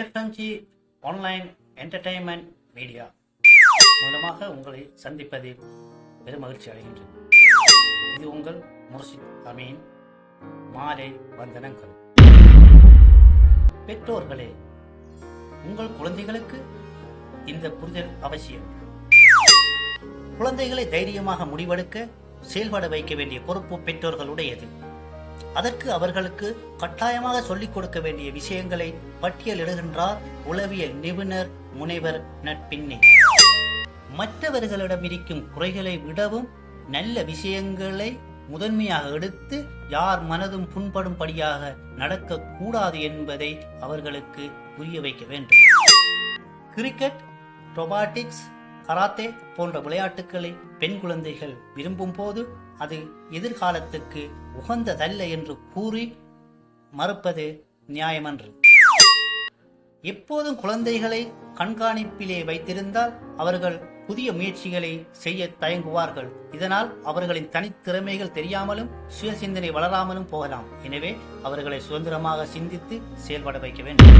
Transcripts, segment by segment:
FMG online entertainment media மூலமாக உங்களை சந்திப்பதில் பெரும் மகிழ்ச்சி அடைகின்றேன் இது உங்கள் முர்ஷித் அமீன் மாலை வந்தனங்கள். பெற்றோர்களே உங்கள் குழந்தைகளுக்கு இந்த புரிதல் அவசியம். குழந்தைகளை தைரியமாக முடிவெடுக்க செயல்பட வைக்க வேண்டிய பொறுப்பு பெற்றோர்களுடையது. அதற்கு அவர்களுக்கு கட்டாயமாக சொல்லிக் கொடுக்க வேண்டிய விஷயங்களை பட்டியலிடுகின்றார் உளவியல் நிபுணர் முனைவர் நட்பின்னே. மற்றவர்களிடம் இருக்கும் குறைகளை விடவும் நல்ல விஷயங்களை முதன்மையாக எடுத்து யார் மனதும் புண்படும்படியாக நடக்கக்கூடாது என்பதை அவர்களுக்கு புரிய வைக்க வேண்டும். கிரிக்கெட் ரொபாட்டிக்ஸ் கராத்தே போன்ற விளையாட்டுக்களை பெண் குழந்தைகள் விரும்பும் போது அது எதிர்காலத்துக்கு உகந்ததல்ல என்று கூறி மறுப்பது நியாயமன்று. எப்போதும் குழந்தைகளை கண்காணிப்பிலே வைத்திருந்தால் அவர்கள் புதிய முயற்சிகளை செய்ய தயங்குவார்கள். இதனால் அவர்களின் தனித்திறமைகள் தெரியாமலும் சுய சிந்தனை வளராமலும் போகலாம். எனவே அவர்களை சுதந்திரமாக சிந்தித்து செயல்பட வைக்க வேண்டும்.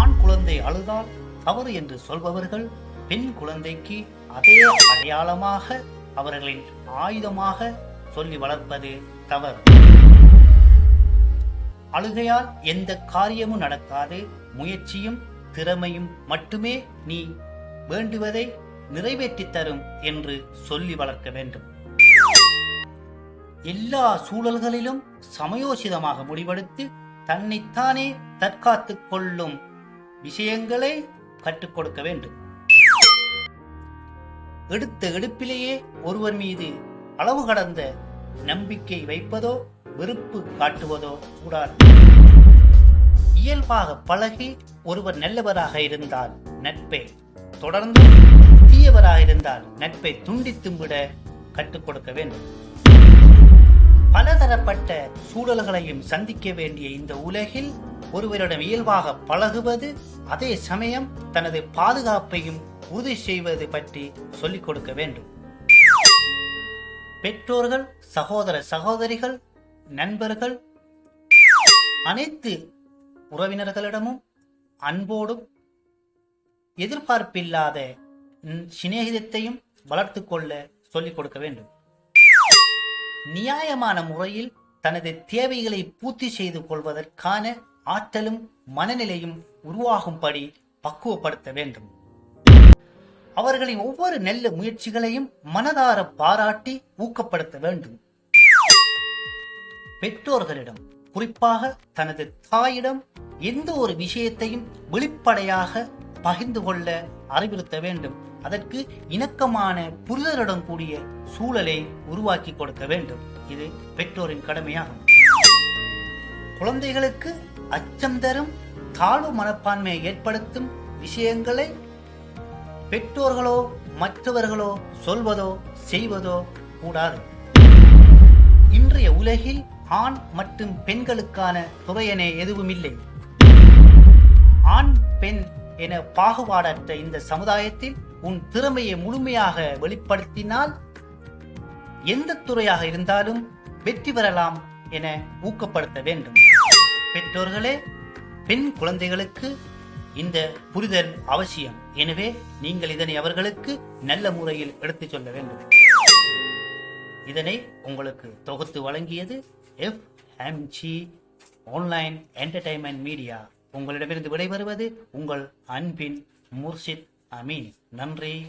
ஆண் குழந்தை அழுதால் தவறு என்று சொல்பவர்கள் பெண் குழந்தைக்கு அதே அடையாளமாக அவர்களின் ஆயுதமாக சொல்லி வளர்ப்பது தவறு. அழுகையால் எந்த காரியமும் நடக்காது முயற்சியும் திறமையும் மட்டுமே நீ வேண்டுவதை நிறைவேற்றி தரும் என்று சொல்லி வளர்க்க வேண்டும். எல்லா சூழல்களிலும் சமயோசிதமாக முடிவெடுத்து தன்னைத்தானே தற்காத்துக் கொள்ளும் விஷயங்களை கற்றுக் கொடுக்க வேண்டும். எடுத்த எடுப்பிலேயே ஒருவர் மீது அளவு கடந்த நம்பிக்கை வைப்பதோ வெறுப்பு காட்டுவதோ கூடாது. இயல்பாக பழகி ஒருவர் நல்லவராக இருந்தால் நட்பை தொடர்ந்து தீயவராக இருந்தால் நட்பை துண்டித்தும் விட கற்றுக் கொடுக்க வேண்டும். பலதரப்பட்ட சூழல்களையும் சந்திக்க வேண்டிய இந்த உலகில் ஒருவரிடம் இயல்பாக பழகுவது அதே சமயம் தனது பாதுகாப்பையும் உறுதி செய்வது பற்றி சொல்லிக் கொடுக்க வேண்டும். பெற்றோர்கள் சகோதர சகோதரிகள் நண்பர்கள் அனைத்து உறவினர்களிடமும் அன்போடும் எதிர்பார்ப்பில்லாத சிநேகிதத்தையும் வளர்த்து கொள்ள சொல்லிக் கொடுக்க வேண்டும். நியாயமான முறையில் தனது தேவைகளை பூர்த்தி செய்து கொள்வதற்கான ஆற்றலும் மனநிலையும் உருவாகும்படி பக்குவப்படுத்த வேண்டும். அவர்களின் ஒவ்வொரு நல்ல முயற்சிகளையும் மனதார பாராட்டி ஊக்கப்படுத்த வேண்டும். பெற்றோர்களிடம் குறிப்பாக தனது தாயிடம் எந்த ஒரு விஷயத்தையும் வெளிப்படையாக பகிர்ந்து கொள்ள அறிவுறுத்த வேண்டும். அதற்கு இணக்கமான புரிதலுடன் கூடிய சூழலை உருவாக்கி கொடுக்க வேண்டும். இது பெற்றோரின் கடமையாகும். குழந்தைகளுக்கு அச்சம் தரும் தாழ்வு மனப்பான்மையை ஏற்படுத்தும் விஷயங்களை பெற்றோர்களோ மற்றவர்களோ சொல்வதோ செய்வதோ கூடாது. இன்றைய உலகில் ஆண் மற்றும் பெண்களுக்கான துறையென எதுவுமில்லை. ஆண் பெண் என பாகுபாடற்ற இந்த சமுதாயத்தில் உன் திறமையை முழுமையாக வெளிப்படுத்தினால் எந்த துறையாக இருந்தாலும் வெற்றி பெறலாம் என ஊக்கப்படுத்த வேண்டும். பெற்றோர்களே பெண் குழந்தைகளுக்கு இந்த புரிதல் அவசியம். எனவே நீங்கள் இதனை அவர்களுக்கு நல்ல முறையில் எடுத்துச் சொல்ல வேண்டும். இதனை உங்களுக்கு தொகுத்து வழங்கியது F MG online entertainment media உங்களிடமிருந்து விடைபெறுவது உங்கள் அன்பின் முர்ஷித் அமீன். நன்றி.